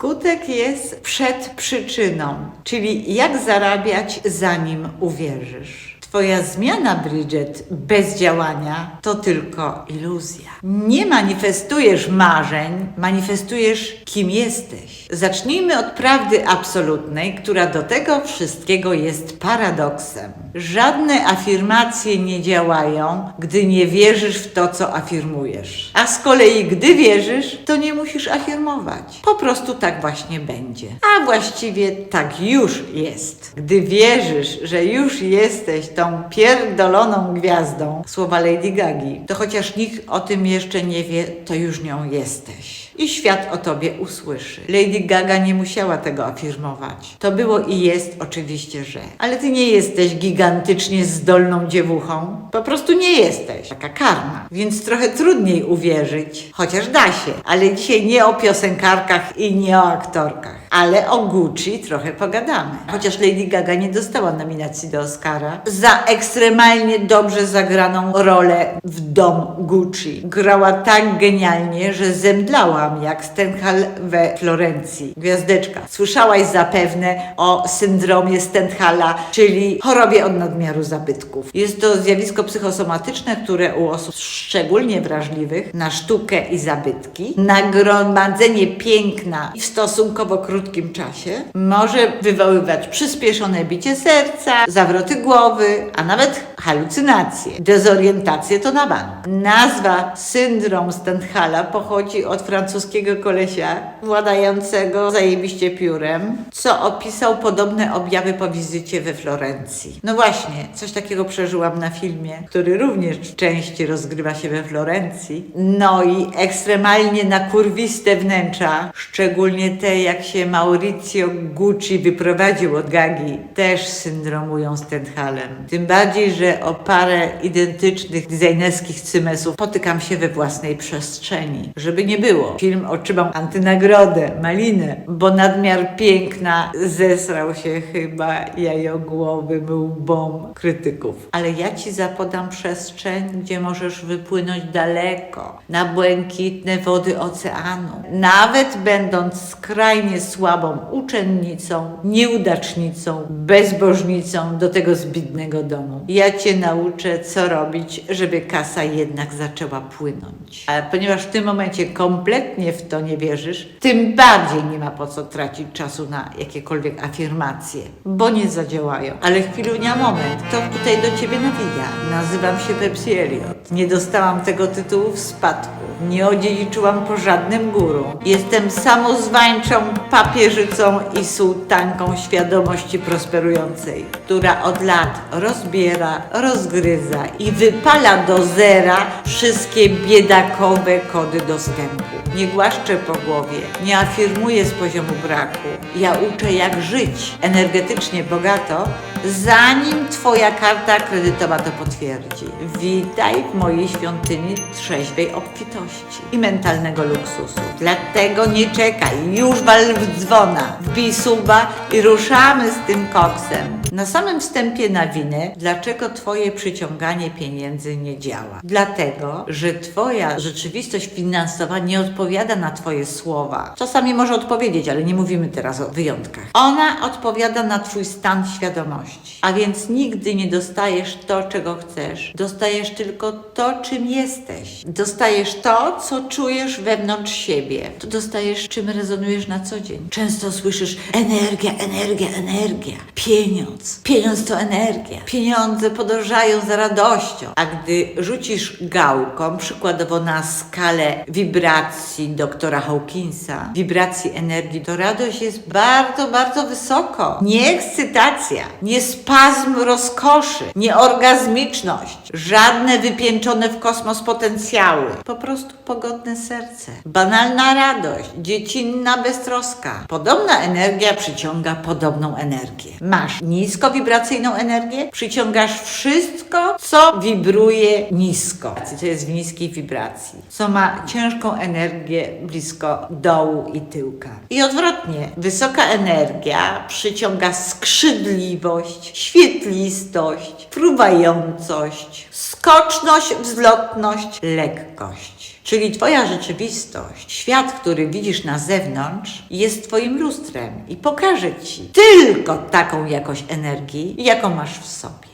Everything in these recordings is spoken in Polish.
Skutek jest przed przyczyną, czyli jak zarabiać zanim uwierzysz. Twoja zmiana, Bridget, bez działania to tylko iluzja. Nie manifestujesz marzeń, manifestujesz kim jesteś. Zacznijmy od prawdy absolutnej, która do tego wszystkiego jest paradoksem. Żadne afirmacje nie działają, gdy nie wierzysz w to, co afirmujesz. A z kolei, gdy wierzysz, to nie musisz afirmować. Po prostu tak właśnie będzie. A właściwie tak już jest. Gdy wierzysz, że już jesteś tą pierdoloną gwiazdą, słowa Lady Gagi, to chociaż nikt o tym jeszcze nie wie, to już nią jesteś. I świat o tobie usłyszy. Lady Gaga nie musiała tego afirmować. To było i jest oczywiście, że. Ale ty nie jesteś gigantycznie zdolną dziewuchą. Po prostu nie jesteś. Taka karma. Więc trochę trudniej uwierzyć, chociaż da się. Ale dzisiaj nie o piosenkarkach i nie o aktorkach. Ale o Gucci trochę pogadamy. Chociaż Lady Gaga nie dostała nominacji do Oscara za ekstremalnie dobrze zagraną rolę w dom Gucci. Grała tak genialnie, że zemdlałam jak Stendhal we Florencji. Gwiazdeczka. Słyszałaś zapewne o syndromie Stendhala, czyli chorobie od nadmiaru zabytków. Jest to zjawisko psychosomatyczne, które u osób szczególnie wrażliwych na sztukę i zabytki, nagromadzenie piękna w stosunkowo krótkim czasie może wywoływać przyspieszone bicie serca, zawroty głowy, a nawet halucynacje. Dezorientację to na bank. Nazwa syndrom Stendhala pochodzi od francuskiego kolesia władającego zajebiście piórem, co opisał podobne objawy po wizycie we Florencji. No właśnie, coś takiego przeżyłam na filmie, który również części rozgrywa się we Florencji. No i ekstremalnie nakurwiste wnętrza, szczególnie te jak się Maurizio Gucci wyprowadził od Gagi, też syndromują Stendhalem. Tym bardziej, że o parę identycznych designerskich cymesów potykam się we własnej przestrzeni. Żeby nie było. Film otrzymał antynagrodę, malinę, bo nadmiar piękna zesrał się chyba jajogłowym łbom krytyków. Ale ja ci zapodam przestrzeń, gdzie możesz wypłynąć daleko, na błękitne wody oceanu. Nawet będąc skrajnie słabą uczennicą, nieudacznicą, bezbożnicą do tego zbitnego domu. Ja cię nauczę, co robić, żeby kasa jednak zaczęła płynąć. A ponieważ w tym momencie kompletnie w to nie wierzysz, tym bardziej nie ma po co tracić czasu na jakiekolwiek afirmacje, bo nie zadziałają. Ale chwilunia moment, kto tutaj do ciebie nawija? Nazywam się Pepsi Elliot. Nie dostałam tego tytułu w spadku. Nie odziedziczyłam po żadnym guru. Jestem samozwańczą papieżycą i sułtanką świadomości prosperującej, która od lat rozbiera, rozgryza i wypala do zera wszystkie biedakowe kody dostępu. Nie głaszczę po głowie, nie afirmuję z poziomu braku. Ja uczę, jak żyć energetycznie bogato, zanim Twoja karta kredytowa to potwierdzi. Witaj w mojej świątyni trzeźwej obfitości i mentalnego luksusu. Dlatego nie czekaj, już wal w dzwona, wbij suba i ruszamy z tym koksem. Na samym wstępie nawinę, dlaczego Twoje przyciąganie pieniędzy nie działa. Dlatego, że Twoja rzeczywistość finansowa nie odpowiada na Twoje słowa. Czasami może odpowiedzieć, ale nie mówimy teraz o wyjątkach. Ona odpowiada na Twój stan świadomości. A więc nigdy nie dostajesz to, czego chcesz. Dostajesz tylko to, czym jesteś. Dostajesz to, co czujesz wewnątrz siebie. To dostajesz, czym rezonujesz na co dzień. Często słyszysz energia, energia, energia. Pieniądz. Pieniądz to energia. Pieniądze podążają za radością. A gdy rzucisz gałką, przykładowo na skalę wibracji doktora Hawkinsa, wibracji energii, to radość jest bardzo, bardzo wysoko. Nie ekscytacja, nie spazm rozkoszy, nie orgazmiczność, żadne wypięczone w kosmos potencjały. Po prostu pogodne serce. Banalna radość, dziecinna beztroska. Podobna energia przyciąga podobną energię. Masz niskowibracyjną energię, przyciągasz wszystko, co wibruje nisko, co jest w niskiej wibracji, co ma ciężką energię blisko dołu i tyłka. I odwrotnie, wysoka energia przyciąga skrzydliwość, świetliwość, błysklistość, fruwającość, skoczność, wzlotność, lekkość. Czyli Twoja rzeczywistość, świat, który widzisz na zewnątrz, jest Twoim lustrem i pokaże Ci tylko taką jakość energii, jaką masz w sobie.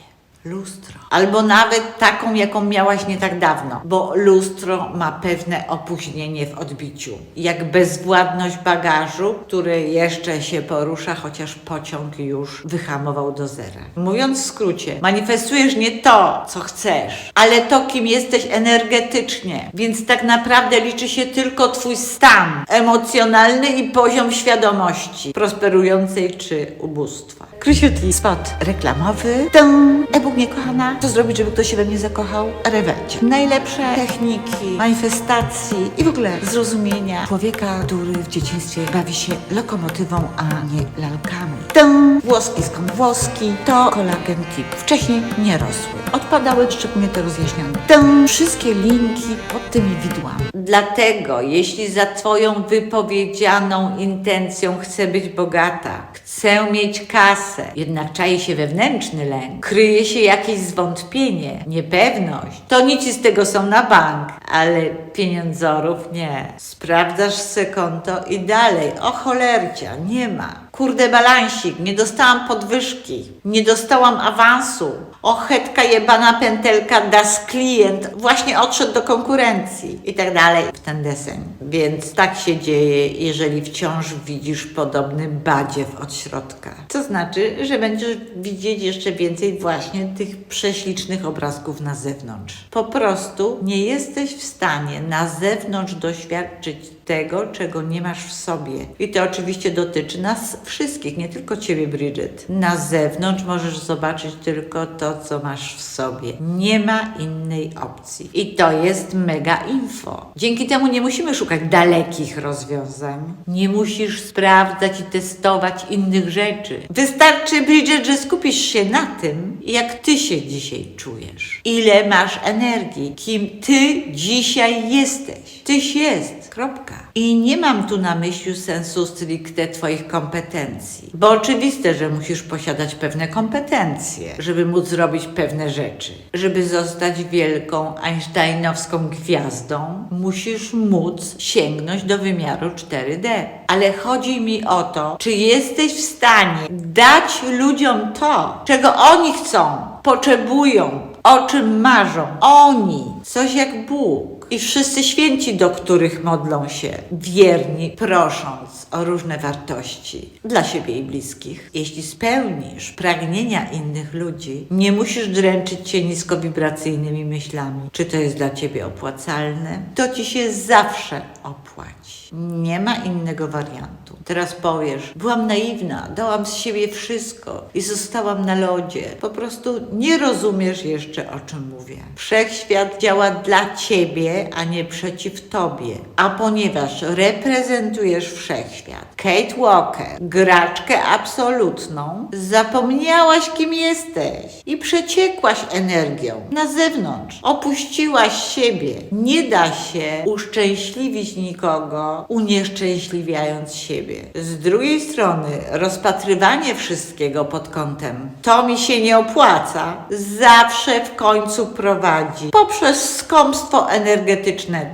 Lustro. Albo nawet taką, jaką miałaś nie tak dawno, bo lustro ma pewne opóźnienie w odbiciu. Jak bezwładność bagażu, który jeszcze się porusza, chociaż pociąg już wyhamował do zera. Mówiąc w skrócie, manifestujesz nie to, co chcesz, ale to, kim jesteś energetycznie. Więc tak naprawdę liczy się tylko Twój stan emocjonalny i poziom świadomości prosperującej czy ubóstwa. Króciutki spot reklamowy. Tum, e-book niekochana. Co zrobić, żeby ktoś się we mnie zakochał? Rewelcie. Najlepsze techniki manifestacji i w ogóle zrozumienia człowieka, który w dzieciństwie bawi się lokomotywą, a nie lalkami. Tum, włoski skąd włoski, to kolagen tip. Wcześniej nie rosły. Odpadały, szczególnie to rozjaśnione. Tum, wszystkie linki pod tymi widłami. Dlatego, jeśli za Twoją wypowiedzianą intencją chcę być bogata, chcę mieć kasę, jednak czai się wewnętrzny lęk, kryje się jakieś zwątpienie, niepewność, to nici z tego są na bank, ale pieniądzorów nie. Sprawdzasz se konto i dalej, o cholercia, nie ma. Kurde balansik, nie dostałam podwyżki, nie dostałam awansu. O chetka jebana pętelka das klient właśnie odszedł do konkurencji i tak dalej w ten deseń. Więc tak się dzieje, jeżeli wciąż widzisz podobny badziew od środka. Co znaczy, że będziesz widzieć jeszcze więcej właśnie tych prześlicznych obrazków na zewnątrz. Po prostu nie jesteś w stanie na zewnątrz doświadczyć tego, czego nie masz w sobie. I to oczywiście dotyczy nas wszystkich, nie tylko Ciebie, Bridget. Na zewnątrz możesz zobaczyć tylko to, co masz w sobie. Nie ma innej opcji. I to jest mega info. Dzięki temu nie musimy szukać dalekich rozwiązań. Nie musisz sprawdzać i testować innych rzeczy. Wystarczy, Bridget, że skupisz się na tym, jak Ty się dzisiaj czujesz. Ile masz energii, kim Ty dzisiaj jesteś. Tyś jest. Kropka. I nie mam tu na myśli sensu stricte Twoich kompetencji, bo oczywiste, że musisz posiadać pewne kompetencje, żeby móc zrobić pewne rzeczy. Żeby zostać wielką einsteinowską gwiazdą, musisz móc sięgnąć do wymiaru 4D. Ale chodzi mi o to, czy jesteś w stanie dać ludziom to, czego oni chcą, potrzebują, o czym marzą. Oni, coś jak Bóg i wszyscy święci, do których modlą się, wierni, prosząc o różne wartości dla siebie i bliskich. Jeśli spełnisz pragnienia innych ludzi, nie musisz dręczyć się niskowibracyjnymi myślami, czy to jest dla ciebie opłacalne. To ci się zawsze opłaci. Nie ma innego wariantu. Teraz powiesz, byłam naiwna, dałam z siebie wszystko i zostałam na lodzie. Po prostu nie rozumiesz jeszcze, o czym mówię. Wszechświat działa dla ciebie, a nie przeciw tobie. A ponieważ reprezentujesz wszechświat, Kate Walker, graczkę absolutną, zapomniałaś, kim jesteś i przeciekłaś energią na zewnątrz. Opuściłaś siebie. Nie da się uszczęśliwić nikogo, unieszczęśliwiając siebie. Z drugiej strony, rozpatrywanie wszystkiego pod kątem to mi się nie opłaca, zawsze w końcu prowadzi poprzez skąpstwo energetyczne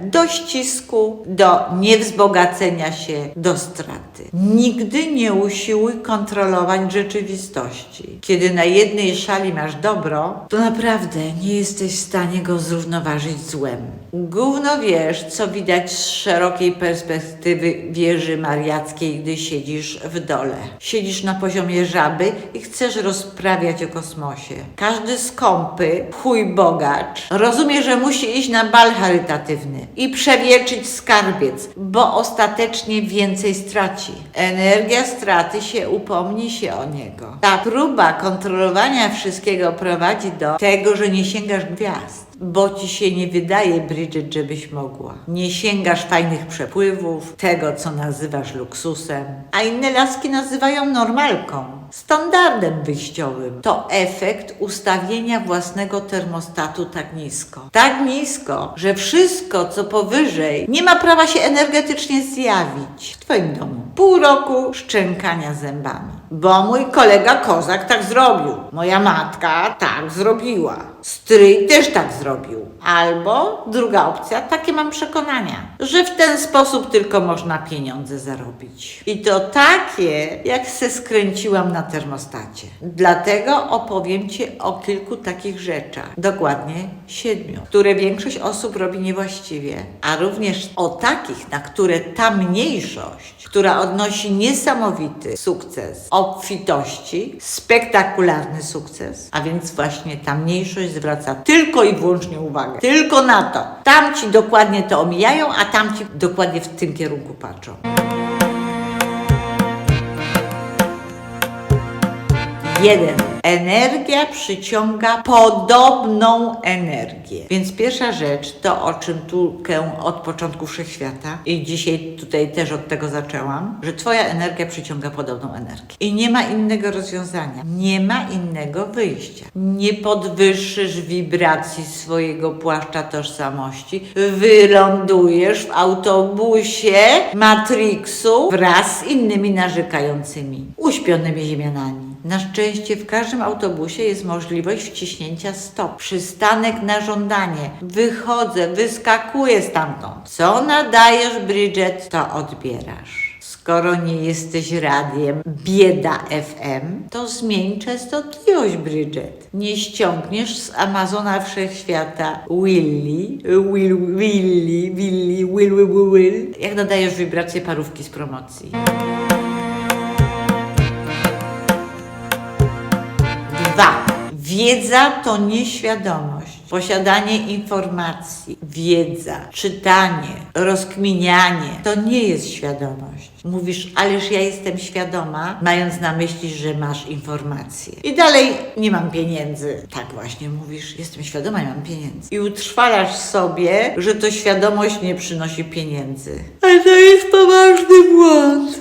do ścisku, do niewzbogacenia się, do straty. Nigdy nie usiłuj kontrolować rzeczywistości. Kiedy na jednej szali masz dobro, to naprawdę nie jesteś w stanie go zrównoważyć złem. Gówno wiesz, co widać z szerokiej perspektywy wieży mariackiej, gdy siedzisz w dole. Siedzisz na poziomie żaby i chcesz rozprawiać o kosmosie. Każdy skąpy, chuj bogacz, rozumie, że musi iść na bal charytatywny i przewietrzyć skarbiec, bo ostatecznie więcej straci. Energia straty się upomni się o niego. Ta próba kontrolowania wszystkiego prowadzi do tego, że nie sięgasz gwiazd bo ci się nie wydaje, Bridget, żebyś mogła. Nie sięgasz fajnych przepływów, tego, co nazywasz luksusem, a inne laski nazywają normalką, standardem wyjściowym. To efekt ustawienia własnego termostatu tak nisko. Tak nisko, że wszystko, co powyżej, nie ma prawa się energetycznie zjawić w Twoim domu. Pół roku szczękania zębami. Bo mój kolega Kozak tak zrobił. Moja matka tak zrobiła. Stryj też tak zrobił. Albo druga opcja, takie mam przekonania, że w ten sposób tylko można pieniądze zarobić. I to takie, jak se skręciłam na termostacie. Dlatego opowiem Ci o kilku takich rzeczach, dokładnie siedmiu, które większość osób robi niewłaściwie, a również o takich, na które ta mniejszość, która odnosi niesamowity sukces obfitości, spektakularny sukces, a więc właśnie ta mniejszość zwraca tylko i wyłącznie uwagę. Tylko na to. Tamci dokładnie to omijają, a tamci dokładnie w tym kierunku patrzą. Jeden. Energia przyciąga podobną energię. Więc pierwsza rzecz, to o czym tukę od początku wszechświata i dzisiaj tutaj też od tego zaczęłam, że Twoja energia przyciąga podobną energię. I nie ma innego rozwiązania. Nie ma innego wyjścia. Nie podwyższysz wibracji swojego płaszcza tożsamości, wylądujesz w autobusie Matrixu wraz z innymi narzekającymi, uśpionymi ziemianami. Na szczęście w każdym autobusie jest możliwość wciśnięcia stop. Przystanek na żądanie. Wychodzę, wyskakuję stamtąd. Co nadajesz, Bridget, to odbierasz. Skoro nie jesteś radiem Bieda FM, to zmień częstotliwość, Bridget. Nie ściągniesz z Amazona Wszechświata Willy, Will, Willy, Willy, Will, Will, Will, jak nadajesz wibrację parówki z promocji. Wiedza to nieświadomość. Posiadanie informacji, wiedza, czytanie, rozkminianie to nie jest świadomość. Mówisz, ależ ja jestem świadoma, mając na myśli, że masz informacje. I dalej nie mam pieniędzy. Tak właśnie mówisz, jestem świadoma, nie mam pieniędzy. I utrwalasz sobie, że to świadomość nie przynosi pieniędzy. Ale to jest poważny błąd.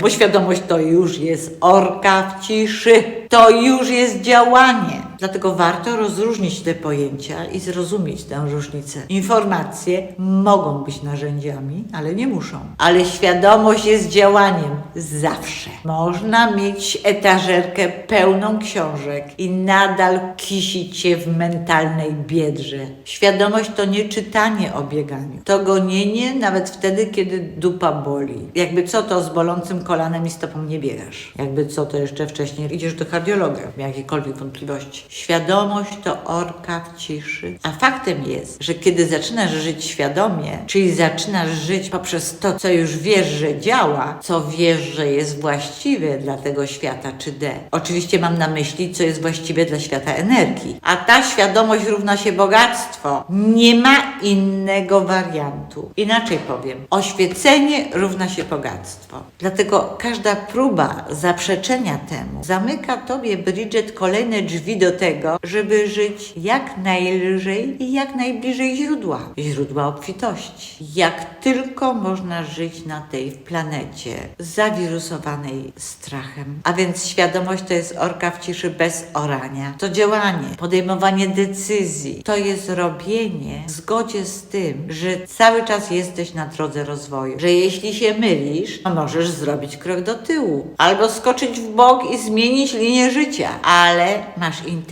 Bo świadomość to już jest orka w ciszy. To już jest działanie. Dlatego warto rozróżnić te pojęcia i zrozumieć tę różnicę. Informacje mogą być narzędziami, ale nie muszą. Ale świadomość jest działaniem zawsze. Można mieć etażerkę pełną książek i nadal kisić się w mentalnej biedrze. Świadomość to nie czytanie o bieganiu. To gonienie nawet wtedy, kiedy dupa boli. Jakby co to z bolącym kolanem i stopą nie biegasz. Jakby co to jeszcze wcześniej idziesz do kardiologa, jakiekolwiek wątpliwości. Świadomość to orka w ciszy. A faktem jest, że kiedy zaczynasz żyć świadomie, czyli zaczynasz żyć poprzez to, co już wiesz, że działa, co wiesz, że jest właściwe dla tego świata czy D. Oczywiście mam na myśli, co jest właściwe dla świata energii. A ta świadomość równa się bogactwo. Nie ma innego wariantu. Inaczej powiem, oświecenie równa się bogactwo. Dlatego każda próba zaprzeczenia temu zamyka tobie, Bridget, kolejne drzwi do tego, żeby żyć jak najlżej i jak najbliżej źródła. Źródła obfitości. Jak tylko można żyć na tej planecie zawirusowanej strachem. A więc świadomość to jest orka w ciszy bez orania. To działanie, podejmowanie decyzji. To jest robienie w zgodzie z tym, że cały czas jesteś na drodze rozwoju. Że jeśli się mylisz, to możesz zrobić krok do tyłu. Albo skoczyć w bok i zmienić linię życia. Ale masz intencję,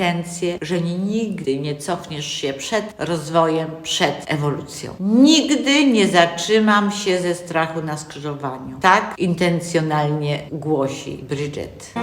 że nigdy nie cofniesz się przed rozwojem, przed ewolucją. Nigdy nie zatrzymam się ze strachu na skrzyżowaniu. Tak intencjonalnie głosi Bridget.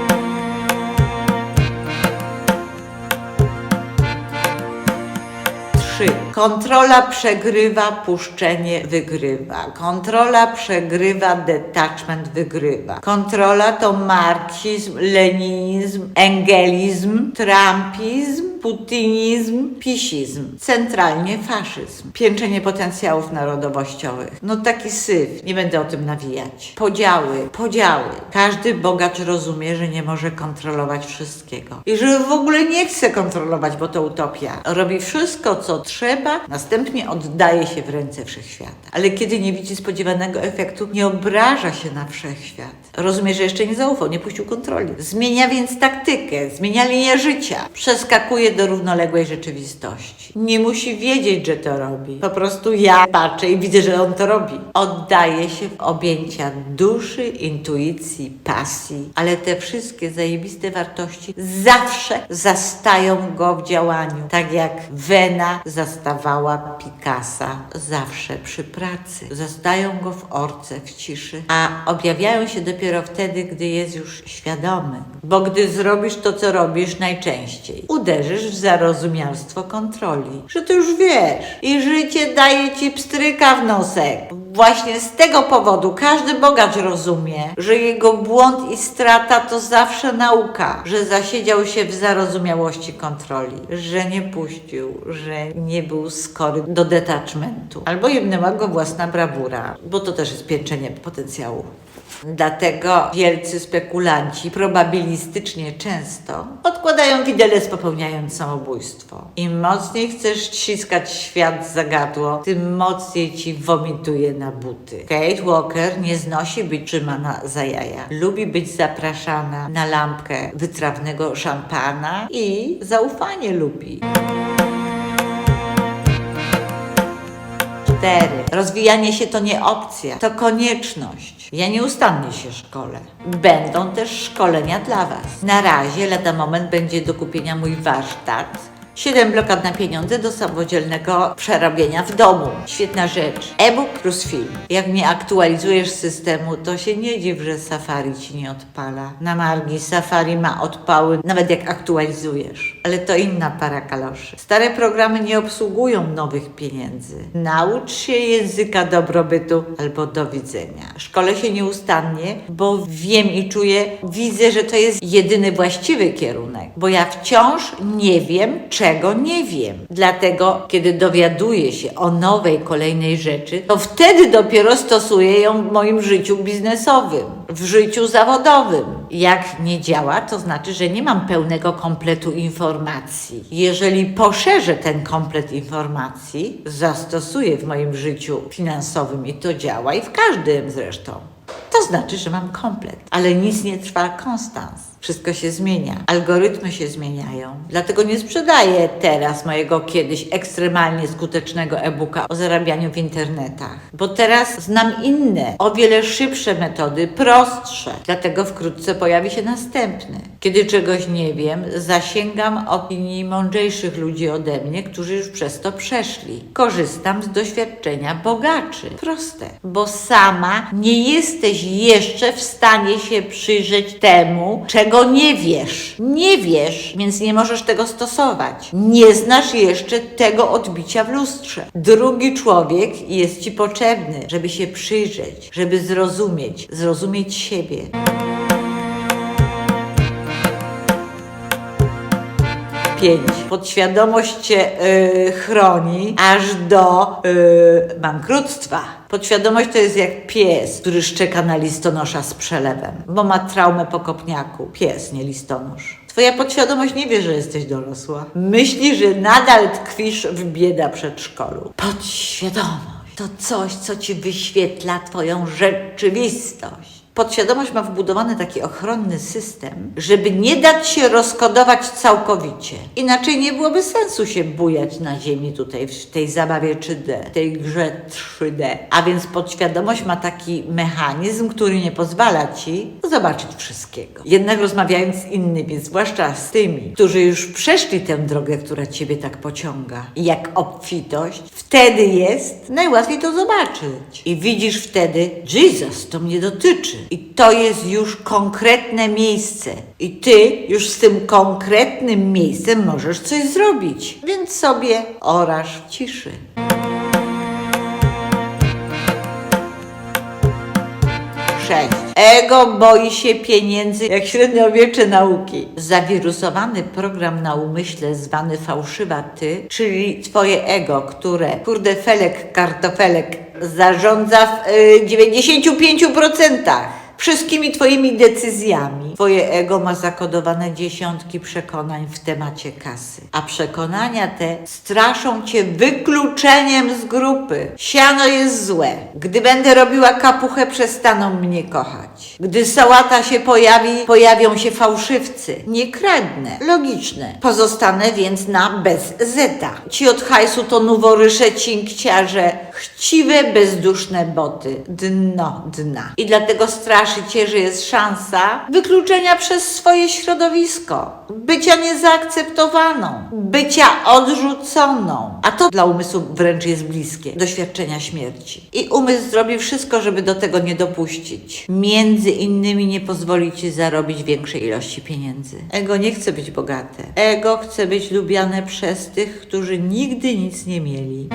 Trzy. Kontrola przegrywa, puszczenie wygrywa. Kontrola przegrywa, detachment wygrywa. Kontrola to marksizm, leninizm, engelizm, trumpizm, putinizm, pisizm, centralnie faszyzm, pięczenie potencjałów narodowościowych. No taki syf, nie będę o tym nawijać. Podziały, podziały. Każdy bogacz rozumie, że nie może kontrolować wszystkiego i że w ogóle nie chce kontrolować, bo to utopia. Robi wszystko, co trzeba, następnie oddaje się w ręce wszechświata. Ale kiedy nie widzi spodziewanego efektu, nie obraża się na wszechświat. Rozumie, że jeszcze nie zaufał, nie puścił kontroli. Zmienia więc taktykę, zmienia linię życia. Przeskakuje do równoległej rzeczywistości. Nie musi wiedzieć, że to robi. Po prostu ja patrzę i widzę, że on to robi. Oddaje się w objęcia duszy, intuicji, pasji, ale te wszystkie zajebiste wartości zawsze zastają go w działaniu. Tak jak Wena zastawała Picassa zawsze przy pracy. Zastają go w orce, w ciszy, a objawiają się dopiero wtedy, gdy jest już świadomy. Bo gdy zrobisz to, co robisz najczęściej, uderzysz w zarozumialstwo kontroli, że ty już wiesz i życie daje ci pstryka w nosek. Właśnie z tego powodu każdy bogacz rozumie, że jego błąd i strata to zawsze nauka, że zasiedział się w zarozumiałości kontroli, że nie puścił, że nie był skory do detachmentu. Albo jebnęła go własna brawura, bo to też jest pięczenie potencjału. Dlatego wielcy spekulanci probabilistycznie często odkładają widelec popełniając samobójstwo. Im mocniej chcesz ściskać świat za gadło, tym mocniej ci womituje na buty. Kate Walker nie znosi być trzymana za jaja. Lubi być zapraszana na lampkę wytrawnego szampana i zaufanie lubi. 4. Rozwijanie się to nie opcja, to konieczność. Ja nieustannie się szkolę. Będą też szkolenia dla Was. Na razie lada moment będzie do kupienia mój warsztat. 7 blokad na pieniądze do samodzielnego przerabienia w domu. Świetna rzecz. E-book plus film. Jak nie aktualizujesz systemu, to się nie dziw, że Safari ci nie odpala. Na margi Safari ma odpały, nawet jak aktualizujesz. Ale to inna para kaloszy. Stare programy nie obsługują nowych pieniędzy. Naucz się języka dobrobytu albo do widzenia. Szkole się nieustannie, bo wiem i czuję, widzę, że to jest jedyny właściwy kierunek, bo ja wciąż nie wiem, czego nie wiem. Dlatego, kiedy dowiaduję się o nowej, kolejnej rzeczy, to wtedy dopiero stosuję ją w moim życiu biznesowym, w życiu zawodowym. Jak nie działa, to znaczy, że nie mam pełnego kompletu informacji. Jeżeli poszerzę ten komplet informacji, zastosuję w moim życiu finansowym i to działa, i w każdym zresztą. Znaczy, że mam komplet, ale nic nie trwa konstans. Wszystko się zmienia, algorytmy się zmieniają. Dlatego nie sprzedaję teraz mojego kiedyś ekstremalnie skutecznego e-booka o zarabianiu w internetach, bo teraz znam inne, o wiele szybsze metody, prostsze. Dlatego wkrótce pojawi się następny. Kiedy czegoś nie wiem, zasięgam opinii mądrzejszych ludzi ode mnie, którzy już przez to przeszli. Korzystam z doświadczenia bogaczy. Proste, bo sama nie jesteś jeszcze w stanie się przyjrzeć temu, czego nie wiesz. Nie wiesz, więc nie możesz tego stosować. Nie znasz jeszcze tego odbicia w lustrze. Drugi człowiek jest ci potrzebny, żeby się przyjrzeć, żeby zrozumieć, zrozumieć siebie. Podświadomość cię y, chroni aż do y, bankructwa. Podświadomość to jest jak pies, który szczeka na listonosza z przelewem, bo ma traumę po kopniaku. Pies, nie listonosz. Twoja podświadomość nie wie, że jesteś dorosła. Myśli, że nadal tkwisz w bieda przedszkolu. Podświadomość to coś, co ci wyświetla twoją rzeczywistość. Podświadomość ma wbudowany taki ochronny system, żeby nie dać się rozkodować całkowicie. Inaczej nie byłoby sensu się bujać na ziemi tutaj w tej zabawie 3D, w tej grze 3D. A więc podświadomość ma taki mechanizm, który nie pozwala ci zobaczyć wszystkiego. Jednak rozmawiając z innymi, zwłaszcza z tymi, którzy już przeszli tę drogę, która ciebie tak pociąga, jak obfitość, wtedy jest najłatwiej to zobaczyć. I widzisz wtedy, Jesus, to mnie dotyczy. I to jest już konkretne miejsce. I ty już z tym konkretnym miejscem możesz coś zrobić. Więc sobie orasz w ciszy. Ego boi się pieniędzy jak średniowiecze nauki. Zawirusowany program na umyśle zwany fałszywa ty, czyli twoje ego, które kurde felek, kartofelek zarządza w y, 95% wszystkimi Twoimi decyzjami. Twoje ego ma zakodowane dziesiątki przekonań w temacie kasy, a przekonania te straszą Cię wykluczeniem z grupy. Siano jest złe. Gdy będę robiła kapuchę, przestaną mnie kochać. Gdy sałata się pojawi, pojawią się fałszywcy. Nie kradnę. Logiczne. Pozostanę więc na bez zeta. Ci od hajsu to noworysze cinkciarze, chciwe, bezduszne boty. Dno dna. I dlatego straszy cię, że jest szansa wykluczenia przez swoje środowisko, bycia niezaakceptowaną, bycia odrzuconą. A to dla umysłu wręcz jest bliskie, doświadczenia śmierci. I umysł zrobi wszystko, żeby do tego nie dopuścić. Między innymi nie pozwoli ci zarobić większej ilości pieniędzy. Ego nie chce być bogate. Ego chce być lubiane przez tych, którzy nigdy nic nie mieli.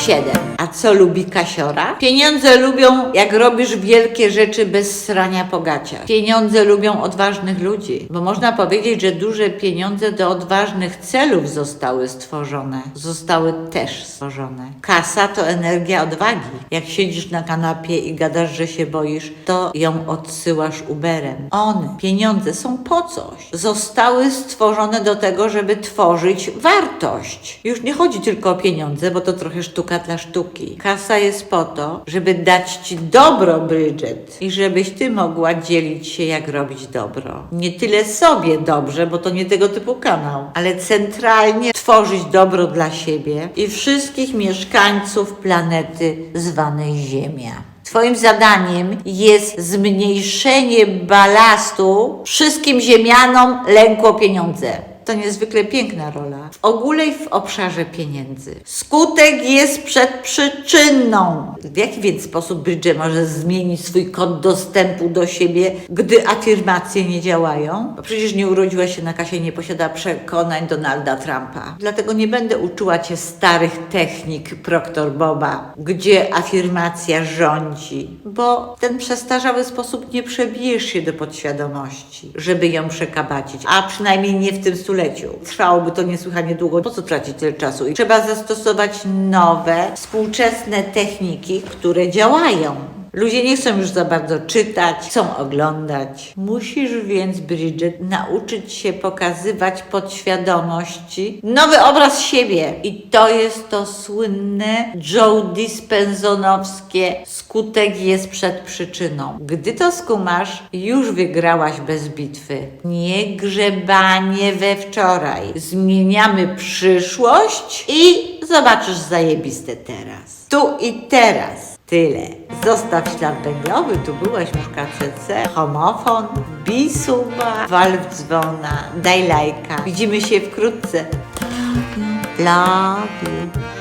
7. A co lubi kasiora? Pieniądze lubią, jak robisz wielkie rzeczy bez srania po. Pieniądze lubią odważnych ludzi, bo można powiedzieć, że duże pieniądze do odważnych celów zostały stworzone. Zostały też stworzone. Kasa to energia odwagi. Jak siedzisz na kanapie i gadasz, że się boisz, to ją odsyłasz Uberem. One, pieniądze są po coś. Zostały stworzone do tego, żeby tworzyć wartość. Już nie chodzi tylko o pieniądze, bo to trochę sztuka dla sztuki. Kasa jest po to, żeby dać ci dobro, Bridget, i żebyś ty mogła dzielić się, jak robić dobro. Nie tyle sobie dobrze, bo to nie tego typu kanał, ale centralnie tworzyć dobro dla siebie i wszystkich mieszkańców planety zwanej Ziemia. Twoim zadaniem jest zmniejszenie balastu wszystkim ziemianom lęku o pieniądze. To niezwykle piękna rola. W ogóle i w obszarze pieniędzy. Skutek jest przed przyczyną. W jaki więc sposób Bridget może zmienić swój kod dostępu do siebie, gdy afirmacje nie działają? Bo przecież nie urodziła się na kasie nie posiada przekonań Donalda Trumpa. Dlatego nie będę uczyła cię starych technik Proctor Boba, gdzie afirmacja rządzi, bo ten przestarzały sposób nie przebijesz się do podświadomości, żeby ją przekabacić, a przynajmniej nie w tym stuleciu. Trwałoby to niesłychanie długo. Po co tracić tyle czasu? I trzeba zastosować nowe, współczesne techniki, które działają. Ludzie nie chcą już za bardzo czytać, chcą oglądać. Musisz więc, Bridget, nauczyć się pokazywać podświadomości nowy obraz siebie. I to jest to słynne Joe Dispensonowskie skutek jest przed przyczyną. Gdy to skumasz, już wygrałaś bez bitwy. Nie grzebanie we wczoraj. Zmieniamy przyszłość i zobaczysz zajebiste teraz. Tu i teraz. Tyle. Zostaw ślad węglowy, tu byłaś muszka CC, homofon, bisuba, wal w dzwona, daj lajka. Widzimy się wkrótce. Love you.